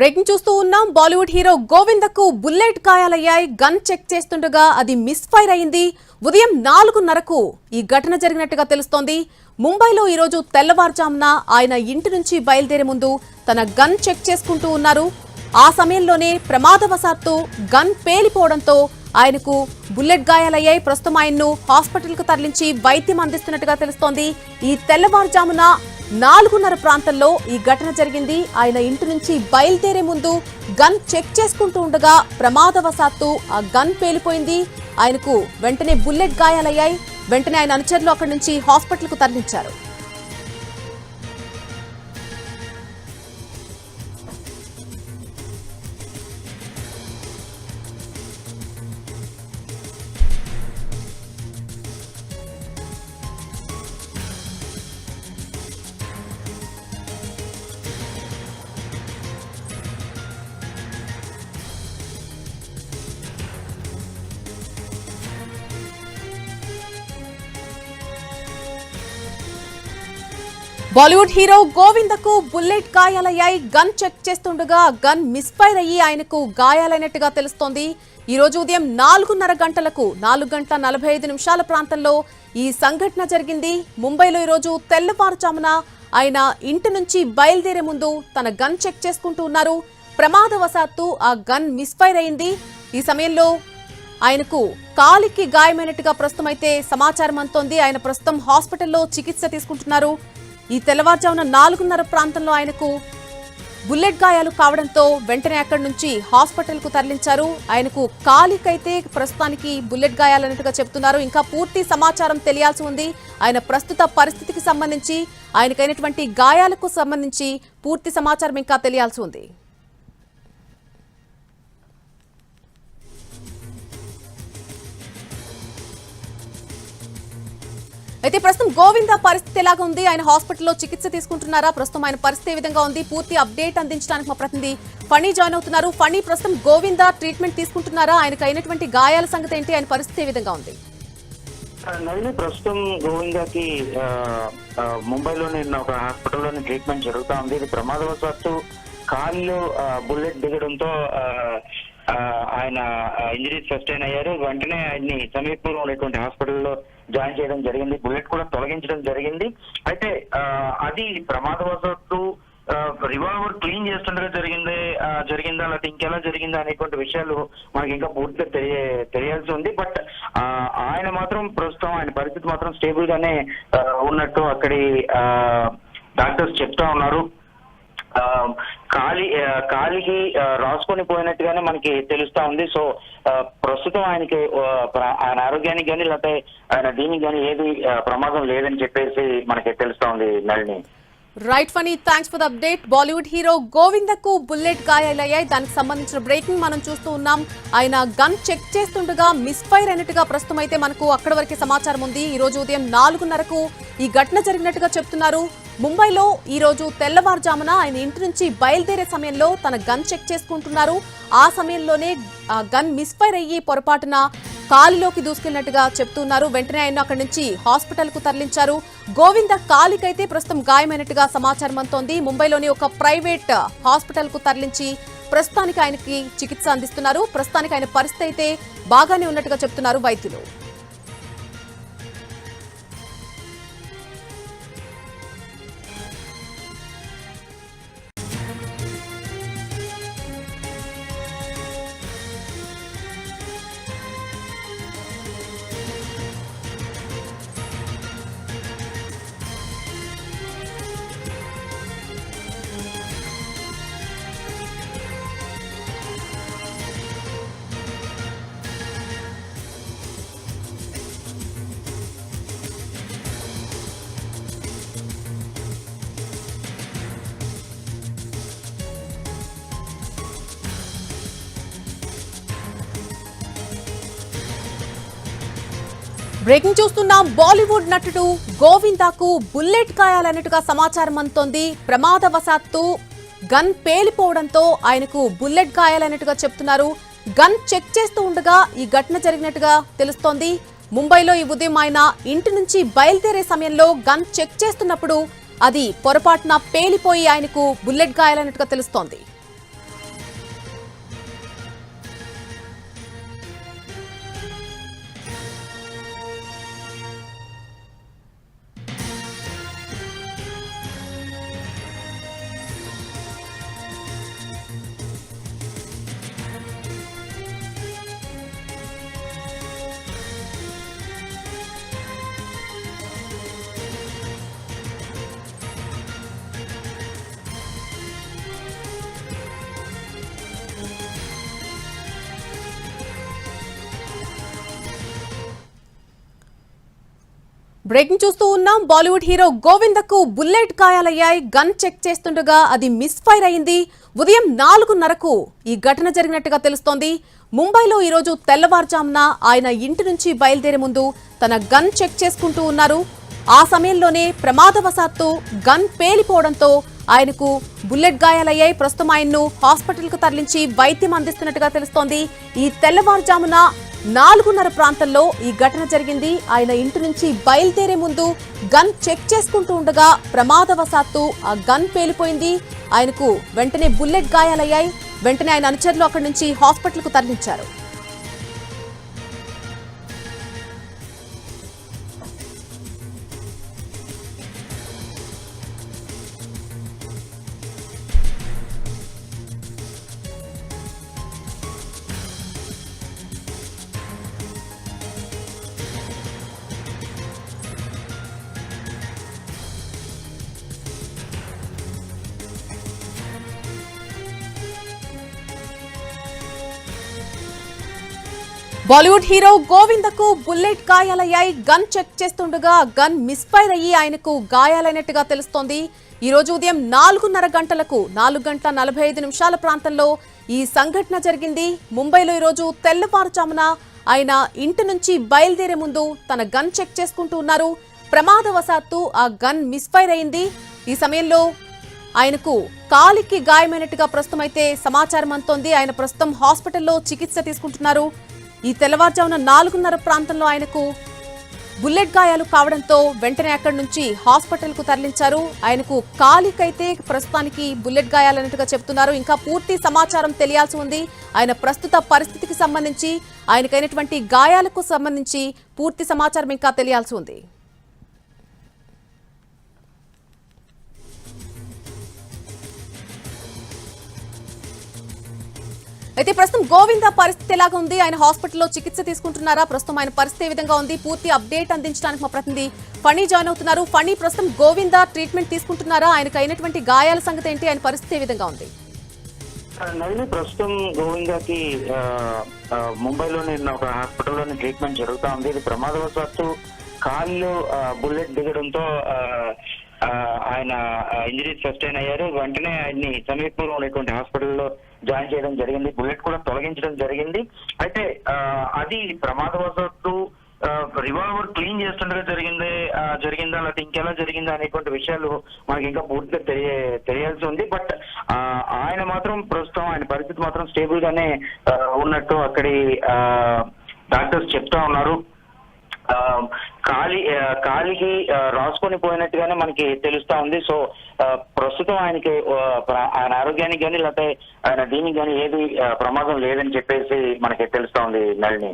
Breaking చూస్తూ ఉన్నాం. Bollywood hero గోవిందకు బుల్లెట్ గాయాలయ్యాయి. గన్ చెక్ చేస్తుండగా అది మిస్ ఫైర్ అయింది. ఉదయం నాలుగున్నరకు ఈ ఘటన జరిగినట్టుగా తెలుస్తోంది. ముంబైలో ఈరోజు తెల్లవారుజామున ఆయన ఇంటి నుంచి బయలుదేరే ముందు తన గన్ చెక్ చేసుకుంటూ ఉన్నారు. ఆ సమయంలోనే ప్రమాదవశాత్తు గన్ పేలిపోవడంతో ఆయనకు బుల్లెట్ గాయాలయ్యాయి. ప్రస్తుతం ఆయన్ను హాస్పిటల్కు తరలించి వైద్యం అందిస్తున్నట్టుగా తెలుస్తోంది. ఈ తెల్లవారుజామున నాలుగున్నర ప్రాంతంలో ఈ ఘటన జరిగింది. ఆయన ఇంటి నుంచి బయలుదేరే ముందు గన్ చెక్ చేసుకుంటూ ఉండగా ప్రమాదవశాత్తు ఆ గన్ పేలిపోయింది. ఆయనకు వెంటనే బుల్లెట్ గాయాలయ్యాయి. వెంటనే ఆయన అనుచరులు అక్కడి నుంచి హాస్పిటల్కు తరలించారు. బాలీవుడ్ హీరో గోవిందకు బుల్లెట్ గాయాలయ్యాయి. గన్ చెక్ చేస్తుండగా గన్ మిస్ఫైర్ అయ్యి ఆయనకు గాయాలైనట్టుగా తెలుస్తోంది. ఈ రోజు ఉదయం నాలుగున్నర గంటలకు నాలుగు గంటల నలభై ఐదు నిమిషాల ప్రాంతంలో ఈ సంఘటన జరిగింది. ముంబైలో ఈరోజు తెల్లవారుజామున ఆయన ఇంటి నుంచి బయలుదేరే ముందు తన గన్ చెక్ చేసుకుంటూ ఉన్నారు. ప్రమాదవశాత్తు ఆ గన్ మిస్ఫైర్ అయింది. ఈ సమయంలో ఆయనకు కాలికి గాయమైనట్టుగా ప్రస్తుతం అయితే సమాచారం అందుతోంది. ఆయన ప్రస్తుతం హాస్పిటల్లో చికిత్స తీసుకుంటున్నారు. ఈ తెల్లవారుజామున నాలుగున్నర ప్రాంతంలో ఆయనకు బుల్లెట్ గాయాలు కావడంతో వెంటనే అక్కడి నుంచి హాస్పిటల్కు తరలించారు. ఆయనకు కాలికైతే ప్రస్తుతానికి బుల్లెట్ గాయాలన్నట్టుగా చెప్తున్నారు ఇంకా పూర్తి సమాచారం తెలియాల్సి ఉంది. ఆయన ప్రస్తుత పరిస్థితికి సంబంధించి ఆయనకైనటువంటి గాయాలకు సంబంధించి పూర్తి సమాచారం ఇంకా తెలియాల్సి ఉంది. అయితే ప్రస్తుతం గోవింద పరిస్థితి ఎలాగా ఉంది? ఆయన హాస్పిటల్లో చికిత్స తీసుకుంటున్నారా? ప్రస్తుతం ఆయన పరిస్థితి ఏ విధంగా ఉంది? పూర్తి అప్డేట్ అందించడానికి మా ప్రతినిధి ఫణి జాయిన్ అవుతున్నారు. ఫణి ప్రస్తుతం గోవింద ట్రీట్మెంట్ తీసుకుంటున్నారా? ఆయనకు అయినటువంటి గాయాల సంగతి ఏంటి? ఆయన పరిస్థితి ఏ విధంగా ఉంది? నవీని ప్రస్తుతం గోవిందాకి ఆ, ముంబైలోని ఒక హాస్పిటల్లోని ట్రీట్మెంట్ జరుగుతా ఉంది. ఇది ప్రమాదవశాత్తు కాళ్ళు బుల్లెట్ దిగడంతో ఆయన ఇంజరీస్ సస్టైన్ అయ్యారు. వెంటనే ఆయన్ని సమీపంలో ఉన్నటువంటి హాస్పిటల్లో జాయిన్ చేయడం జరిగింది. బుల్లెట్ కూడా తొలగించడం జరిగింది. అయితే అది ప్రమాదవశాత్తు రివాల్వర్ క్లీన్ చేస్తుండగా జరిగింది జరిగిందా లేకపోతే ఇంకెలా జరిగిందా అనేటువంటి విషయాలు మనకి ఇంకా పూర్తిగా తెలియ తెలియాల్సి ఉంది. బట్ ఆయన మాత్రం ప్రస్తుతం ఆయన పరిస్థితి మాత్రం స్టేబుల్ గానే ఉన్నట్టు అక్కడి డాక్టర్స్ చెప్తా ఉన్నారు. కాలి ఆ, కాలికి రాసుకొని పోయినట్టుగానే మనకి తెలుస్తా ఉంది. సో ప్రస్తుతం ఆయనకి ఆయన ఆరోగ్యానికి కానీ లేకపోతే ఆయన దీనికి కానీ ఏది ప్రమాదం లేదని చెప్పేసి మనకి తెలుస్తా ఉంది Nalini. Right Phani thanks for the update. Bollywood hero గోవిందకు bullet గాయాలయ్యాయి. దానికి సంబంధించిన బ్రేకింగ్ మనం చూస్తూ ఉన్నాం. ఆయన గన్ చెక్ చేస్తుండగా మిస్ఫైర్ అయినట్టుగా ప్రస్తుతం అయితే మనకు అక్కడి వరకే సమాచారం ఉంది. ఈ రోజు ఉదయం నాలుగున్నరకు ఈ ఘటన జరిగినట్టుగా చెప్తున్నారు. ముంబైలో ఈ రోజు తెల్లవారుజామున ఆయన ఇంటి నుంచి బయలుదేరే సమయంలో తన గన్ చెక్ చేసుకుంటున్నారు. ఆ సమయంలోనే గన్ మిస్ఫైర్ అయ్యి పొరపాటున కాలిలోకి దూసుకెళ్ళినట్టుగా చెప్తున్నారు. వెంటనే ఆయన అక్కడి నుంచి హాస్పిటల్కు తరలించారు. గోవింద కాలికైతే ప్రస్తుతం గాయమైనట్టుగా సమాచారం అందుతోంది. ముంబైలోని ఒక ప్రైవేట్ హాస్పిటల్కు తరలించి ప్రస్తుతానికి ఆయనకి చికిత్స అందిస్తున్నారు. ప్రస్తుతానికి ఆయన పరిస్థితి అయితే బాగానే ఉన్నట్టుగా చెప్తున్నారు వైద్యులు. బ్రేకింగ్ చూస్తున్నాం. బాలీవుడ్ నటుడు గోవిందాకు బుల్లెట్ కాయాలన్నట్టుగా సమాచారం అందుతోంది. ప్రమాదవశాత్తు గన్ పేలిపోవడంతో ఆయనకు బుల్లెట్ గాయాలన్నట్టుగా చెప్తున్నారు. గన్ చెక్ చేస్తూ ఉండగా ఈ ఘటన జరిగినట్టుగా తెలుస్తోంది. ముంబైలో ఈ ఉదయం ఆయన ఇంటి నుంచి బయలుదేరే సమయంలో గన్ చెక్ చేస్తున్నప్పుడు అది పొరపాటున పేలిపోయి ఆయనకు బుల్లెట్ గాయాలన్నట్టుగా తెలుస్తోంది. బ్రేకింగ్ చూస్తూ ఉన్నాం. బాలీవుడ్ హీరో గోవిందకు బుల్లెట్ గాయాలయ్యాయి. గన్ చెక్ చేస్తుండగా అది మిస్ ఫైర్ అయింది. ఉదయం నాలుగున్నరకు ఈ ఘటన జరిగినట్టుగా తెలుస్తోంది. ముంబైలో ఈరోజు తెల్లవారుజామున ఆయన ఇంటి నుంచి బయలుదేరే ముందు తన గన్ చెక్ చేసుకుంటూ ఉన్నారు. ఆ సమయంలోనే ప్రమాదవశాత్తు గన్ పేలిపోవడంతో ఆయనకు బుల్లెట్ గాయాలయ్యాయి. ప్రస్తుతం ఆయన్ను హాస్పిటల్కు తరలించి వైద్యం అందిస్తున్నట్టుగా తెలుస్తోంది. ఈ తెల్లవారుజామున నాలుగున్నర ప్రాంతంలో ఈ ఘటన జరిగింది. ఆయన ఇంటి నుంచి బయలుదేరే ముందు గన్ చెక్ చేసుకుంటూ ఉండగా ప్రమాదవశాత్తు ఆ గన్ పేలిపోయింది. ఆయనకు వెంటనే బుల్లెట్ గాయాలయ్యాయి. వెంటనే ఆయన అనుచరులు అక్కడి నుంచి హాస్పిటల్కు తరలించారు. బాలీవుడ్ హీరో గోవిందకు బుల్లెట్ గాయాలయ్యాయి. గన్ చెక్ చేస్తుండగా గన్ మిస్ఫైర్ అయ్యి ఆయనకు గాయాలైనట్టుగా తెలుస్తోంది. ఈ రోజు ఉదయం నాలుగున్నర గంటలకు నాలుగు గంటల నలభై ఐదు నిమిషాల ప్రాంతంలో ఈ సంఘటన జరిగింది. ముంబైలో ఈరోజు తెల్లవారుజామున ఆయన ఇంటి నుంచి బయలుదేరే ముందు తన గన్ చెక్ చేసుకుంటూ ఉన్నారు. ప్రమాదవశాత్తు ఆ గన్ మిస్ఫైర్ అయింది. ఈ సమయంలో ఆయనకు కాలికి గాయమైనట్టుగా ప్రస్తుతం అయితే సమాచారం అంతోంది ఆయన ప్రస్తుతం హాస్పిటల్లో చికిత్స తీసుకుంటున్నారు. ఈ తెల్లవారుజామున నాలుగున్నర ప్రాంతంలో ఆయనకు బుల్లెట్ గాయాలు కావడంతో వెంటనే అక్కడి నుంచి హాస్పిటల్కు తరలించారు. ఆయనకు కాలికైతే ప్రస్తుతానికి బుల్లెట్ గాయాలన్నట్టుగా చెప్తున్నారు ఇంకా పూర్తి సమాచారం తెలియాల్సి ఉంది. ఆయన ప్రస్తుత పరిస్థితికి సంబంధించి ఆయనకైనటువంటి గాయాలకు సంబంధించి పూర్తి సమాచారం ఇంకా తెలియాల్సి ఉంది. అయితే ప్రస్తుతం గోవింద పరిస్థితి ఎలాగా ఉంది? ఆయన హాస్పిటల్లో చికిత్స తీసుకుంటున్నారా? ప్రస్తుతం ఆయన పరిస్థితి ఏ విధంగా ఉంది? పూర్తి అప్డేట్ అందించడానికి మా ప్రతినిధి ఫణి జాయిన్ అవుతున్నారు. ఫణి ప్రస్తుతం గోవింద ట్రీట్మెంట్ తీసుకుంటున్నారా? ఆయనకు అయినటువంటి గాయాల సంగతి ఏంటి? ఆయన పరిస్థితి ఏ విధంగా ఉంది? నవీన్ ప్రస్తుతం గోవిందాకి ముంబైలోని ఒక హాస్పిటల్లోని ట్రీట్మెంట్ జరుగుతా ఉంది. ఇది ప్రమాదవశాత్తు కాళ్ళు బుల్లెట్ దిగడంతో ఆయన ఇంజరీస్ సస్టైన్ అయ్యారు. వెంటనే ఆయన్ని సమీపంలో ఉన్నటువంటి హాస్పిటల్లో జాయిన్ చేయడం జరిగింది. బుల్లెట్ కూడా తొలగించడం జరిగింది. అయితే అది ప్రమాదవశాత్తు రివాల్వర్ క్లీన్ చేస్తుండగా జరిగింది జరిగిందా లేకపోతే ఇంకెలా జరిగిందా అనేటువంటి విషయాలు మనకి ఇంకా పూర్తిగా తెలియ తెలియాల్సి ఉంది. బట్ ఆయన మాత్రం ప్రస్తుతం ఆయన పరిస్థితి మాత్రం స్టేబుల్ గానే ఉన్నట్టు అక్కడి డాక్టర్స్ చెప్తా ఉన్నారు. కాలి కాలికి రాసుకొని పోయినట్టుగానే మనకి తెలుస్తా ఉంది. సో ప్రస్తుతం ఆయనకి ఆయన ఆరోగ్యానికి కానీ లేకపోతే ఆయన దీనికి కానీ ఏది ప్రమాదం లేదని చెప్పేసి మనకి తెలుస్తా ఉంది Nalini.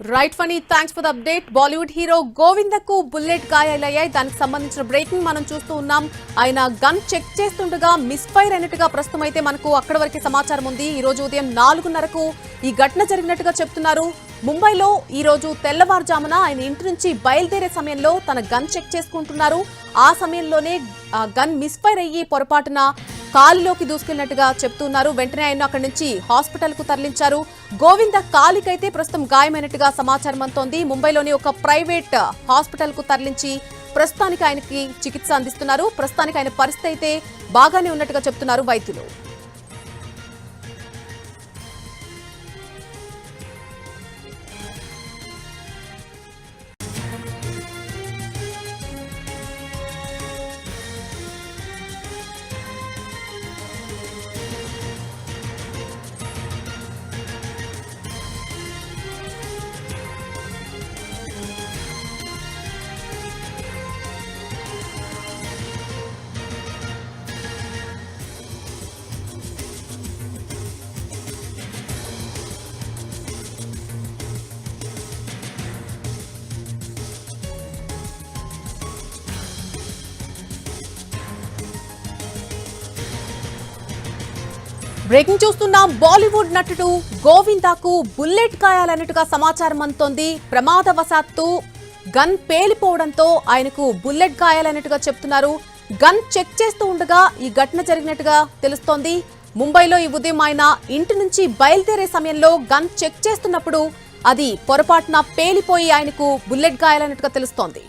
Right Phani thanks for the update. Bollywood hero గోవిందకు bullet గాయాలయ్యాయి. దానికి సంబంధించిన బ్రేకింగ్ మనం చూస్తూ ఉన్నాం. ఆయన గన్ చెక్ చేస్తుండగా మిస్ఫైర్ అయినట్టుగా ప్రస్తుతం అయితే మనకు అక్కడ వరకు సమాచారం ఉంది. ఈ రోజు ఉదయం నాలుగున్నరకు ఈ ఘటన జరిగినట్టుగా చెప్తున్నారు. ముంబైలో ఈరోజు తెల్లవారుజామున ఆయన ఇంటి నుంచి బయలుదేరే సమయంలో తన గన్ చెక్ చేసుకుంటున్నారు. ఆ సమయంలోనే గన్ మిస్ఫైర్ అయ్యి పొరపాటున కాలిలోకి దూసుకెళ్ళినట్టుగా చెప్తున్నారు. వెంటనే ఆయన అక్కడి నుంచి హాస్పిటల్కు తరలించారు. గోవింద కాలికైతే ప్రస్తుతం గాయమైనట్టుగా సమాచారం అంతోంది ముంబైలోని ఒక ప్రైవేట్ హాస్పిటల్కు తరలించి ప్రస్తుతానికి ఆయనకి చికిత్స అందిస్తున్నారు. ప్రస్తుతానికి ఆయన పరిస్థితి అయితే బాగానే ఉన్నట్టుగా చెప్తున్నారు వైద్యులు. బ్రేకింగ్ చూస్తున్నాం బాలీవుడ్ నటుడు గోవిందాకు బుల్లెట్ గాయాలన్నట్టుగా సమాచారం అందుతోంది. ప్రమాదవశాత్తు గన్ పేలిపోవడంతో ఆయనకు బుల్లెట్ గాయాలన్నట్టుగా చెప్తున్నారు. గన్ చెక్ చేస్తూ ఉండగా ఈ ఘటన జరిగినట్టుగా తెలుస్తోంది. ముంబైలో ఈ ఉదయం ఆయన ఇంటి నుంచి బయలుదేరే సమయంలో గన్ చెక్ చేస్తున్నప్పుడు అది పొరపాటున పేలిపోయి ఆయనకు బుల్లెట్ గాయాలన్నట్టుగా తెలుస్తోంది.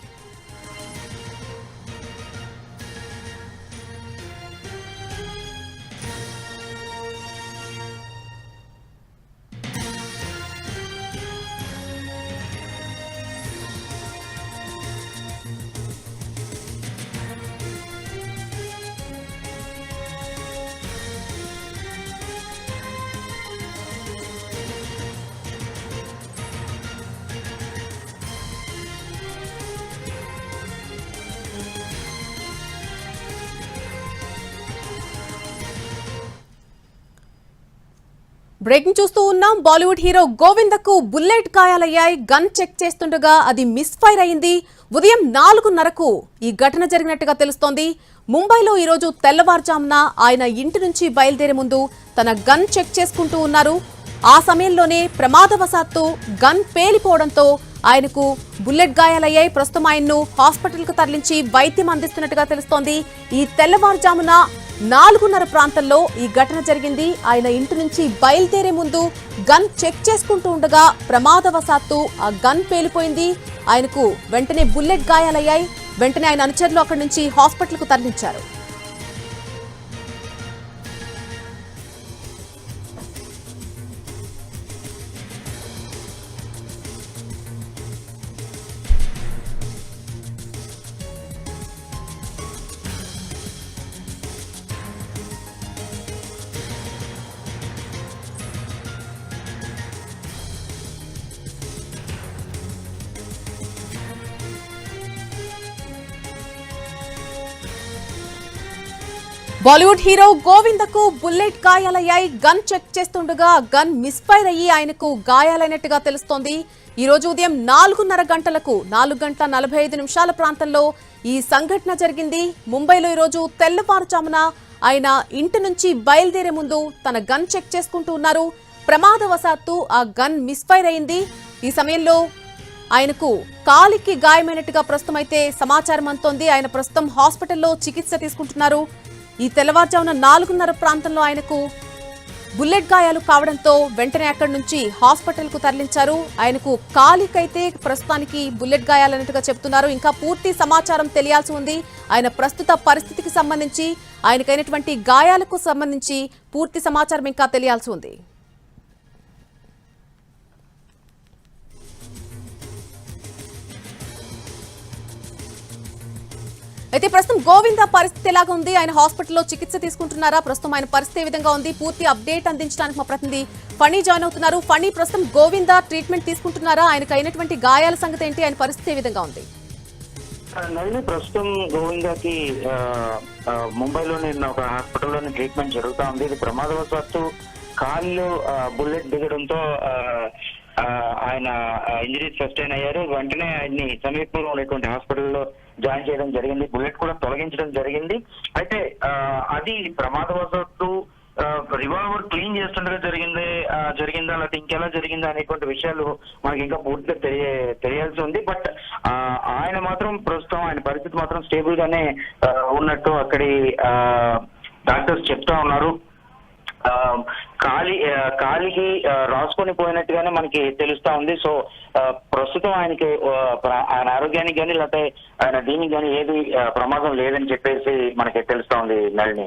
బ్రేకింగ్ చూస్తూ ఉన్నాం. బాలీవుడ్ హీరో గోవిందకు బుల్లెట్ గాయాలయ్యాయి. గన్ చెక్ చేస్తుండగా అది మిస్ ఫైర్ అయింది. ఉదయం నాలుగున్నరకు ఈ ఘటన జరిగినట్టుగా తెలుస్తోంది. ముంబైలో ఈరోజు తెల్లవారుజామున ఆయన ఇంటి నుంచి బయలుదేరే ముందు తన గన్ చెక్ చేసుకుంటూ ఉన్నారు. ఆ సమయంలోనే ప్రమాదవశాత్తు గన్ పేలిపోవడంతో ఆయనకు బుల్లెట్ గాయాలయ్యాయి. ప్రస్తుతం ఆయన్ను హాస్పిటల్కు తరలించి వైద్యం అందిస్తున్నట్టుగా తెలుస్తోంది. ఈ తెల్లవారుజామున నాలుగున్నర ప్రాంతంలో ఈ ఘటన జరిగింది. ఆయన ఇంటి నుంచి బయలుదేరే ముందు గన్ చెక్ చేసుకుంటూ ఉండగా ప్రమాదవశాత్తు ఆ గన్ పేలిపోయింది. ఆయనకు వెంటనే బుల్లెట్ గాయాలయ్యాయి. వెంటనే ఆయన అనుచరులు అక్కడి నుంచి హాస్పిటల్కు తరలించారు. బాలీవుడ్ హీరో గోవిందకు బుల్లెట్ గాయాలయ్యాయి. గన్ చెక్ చేస్తుండగా గన్ మిస్ఫైర్ అయ్యి ఆయనకు గాయాలైనట్టుగా తెలుస్తోంది. ఈ రోజు ఉదయం నాలుగున్నర గంటలకు నాలుగు గంటల నలభై ఐదు నిమిషాల ప్రాంతంలో ఈ సంఘటన జరిగింది. ముంబైలో ఈరోజు తెల్లవారుజామున ఆయన ఇంటి నుంచి బయలుదేరే ముందు తన గన్ చెక్ చేసుకుంటూ ఉన్నారు. ప్రమాదవశాత్తు ఆ గన్ మిస్ఫైర్ అయింది. ఈ సమయంలో ఆయనకు కాలికి గాయమైనట్టుగా ప్రస్తుతం అయితే సమాచారం అందుతోంది. ఆయన ప్రస్తుతం హాస్పిటల్లో చికిత్స తీసుకుంటున్నారు. ఈ తెల్లవారుజామున నాలుగున్నర ప్రాంతంలో ఆయనకు బుల్లెట్ గాయాలు కావడంతో వెంటనే అక్కడి నుంచి హాస్పిటల్కు తరలించారు. ఆయనకు కాలికైతే ప్రస్తుతానికి బుల్లెట్ గాయాలన్నట్టుగా చెప్తున్నారు ఇంకా పూర్తి సమాచారం తెలియాల్సి ఉంది. ఆయన ప్రస్తుత పరిస్థితికి సంబంధించి ఆయనకైనటువంటి గాయాలకు సంబంధించి పూర్తి సమాచారం ఇంకా తెలియాల్సి ఉంది. అయితే ప్రస్తుతం గోవింద పరిస్థితి ఎలాగా ఉంది? ఆయన హాస్పిటల్లో చికిత్స తీసుకుంటున్నారా? ప్రస్తుతం ఆయన పరిస్థితి ఏ విధంగా ఉంది? పూర్తి అప్డేట్ అందించడానికి మా ప్రతినిధి ఫణి జాయిన్ అవుతున్నారు. ఫణి ప్రస్తుతం గోవింద ట్రీట్మెంట్ తీసుకుంటున్నారా? ఆయనకు అయినటువంటి గాయాల సంగతి ఏంటి? ఆయన పరిస్థితి ఏ విధంగా ఉంది? ప్రస్తుతం గోవిందాకి ముంబైలో ఆ, ముంబైలోని ఒక హాస్పిటల్లోని ట్రీట్మెంట్ జరుగుతా ఉంది. ఇది ప్రమాదవశాత్తు కాళ్ళు బుల్లెట్ దిగడంతో ఆయన ఇంజరీస్ సస్టైన్ అయ్యారు. వెంటనే ఆయన్ని సమీపంలో ఉన్నటువంటి హాస్పిటల్లో జాయిన్ చేయడం జరిగింది. బుల్లెట్ కూడా తొలగించడం జరిగింది. అయితే అది ప్రమాదవశాత్తు రివాల్వర్ క్లీన్ చేస్తుండగా జరిగింది జరిగిందా లేకపోతే ఇంకెలా జరిగిందా అనేటువంటి విషయాలు మనకి ఇంకా పూర్తిగా తెలియ తెలియాల్సి ఉంది. బట్ ఆయన మాత్రం ప్రస్తుతం ఆయన పరిస్థితి మాత్రం స్టేబుల్ గానే ఉన్నట్టు అక్కడి డాక్టర్స్ చెప్తా ఉన్నారు. కాలి ఆ, కాలికి రాసుకొని పోయినట్టుగానే మనకి తెలుస్తా ఉంది. సో ప్రస్తుతం ఆయనకి ఆయన ఆరోగ్యానికి కానీ లేకపోతే ఆయన దీనికి కానీ ఏది ప్రమాదం లేదని చెప్పేసి మనకి తెలుస్తా ఉంది Nalini.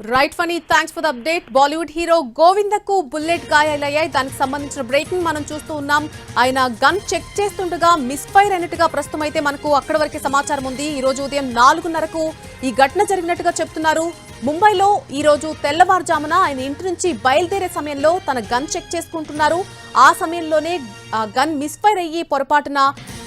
Right Phani thanks for the update Bollywood hero గోవిందకు bullet గాయాలయ్యాయి. దానికి సంబంధించిన బ్రేకింగ్ మనం చూస్తూ ఉన్నాం. ఆయన గన్ చెక్ చేస్తుండగా మిస్ఫైర్ అయినట్టుగా ప్రస్తుతం అయితే మనకు అక్కడ వరకే సమాచారం ఉంది. ఈ రోజు ఉదయం నాలుగున్నరకు ఈ ఘటన జరిగినట్టుగా చెప్తున్నారు. ముంబైలో ఈరోజు తెల్లవారుజామున ఆయన ఇంటి నుంచి బయలుదేరే సమయంలో తన గన్ చెక్ చేసుకుంటున్నారు. ఆ సమయంలోనే ఆ గన్ మిస్ఫైర్ అయ్యి పొరపాటున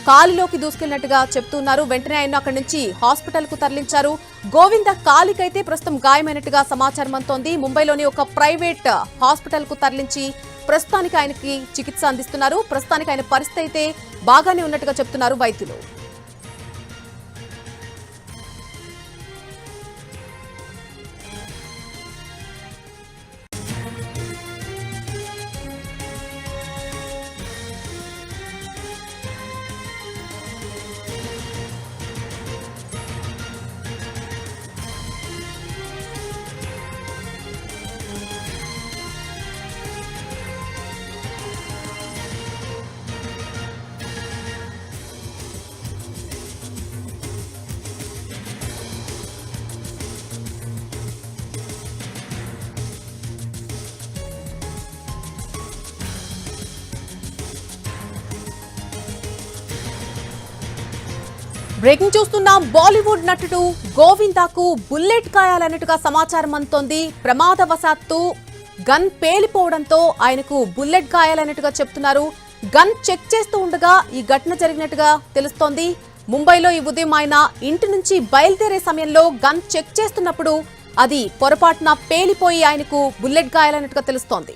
కాలిలోకి దూసుకెళ్ళినట్టుగా చెప్తున్నారు. వెంటనే ఆయన అక్కడి నుంచి హాస్పిటల్కు తరలించారు. గోవింద కాలికైతే ప్రస్తుతం గాయమైనట్టుగా సమాచారం అందుతోంది. ముంబైలోని ఒక ప్రైవేట్ హాస్పిటల్కు తరలించి ప్రస్తుతానికి ఆయనకి చికిత్స అందిస్తున్నారు. ప్రస్తుతానికి ఆయన పరిస్థితి అయితే బాగానే ఉన్నట్టుగా చెప్తున్నారు వైద్యులు. బ్రేకింగ్ చూస్తున్నాం. బాలీవుడ్ నటుడు గోవిందాకు బుల్లెట్ గాయాలన్నట్టుగా సమాచారం అందుతోంది. ప్రమాదవశాత్తు గన్ పేలిపోవడంతో ఆయనకు బుల్లెట్ గాయాలన్నట్టుగా చెప్తున్నారు. గన్ చెక్ చేస్తూ ఉండగా ఈ ఘటన జరిగినట్టుగా తెలుస్తోంది. ముంబైలో ఈ ఉదయం ఆయన ఇంటి నుంచి బయలుదేరే సమయంలో గన్ చెక్ చేస్తున్నప్పుడు అది పొరపాటున పేలిపోయి ఆయనకు బుల్లెట్ గాయాలన్నట్టుగా తెలుస్తోంది.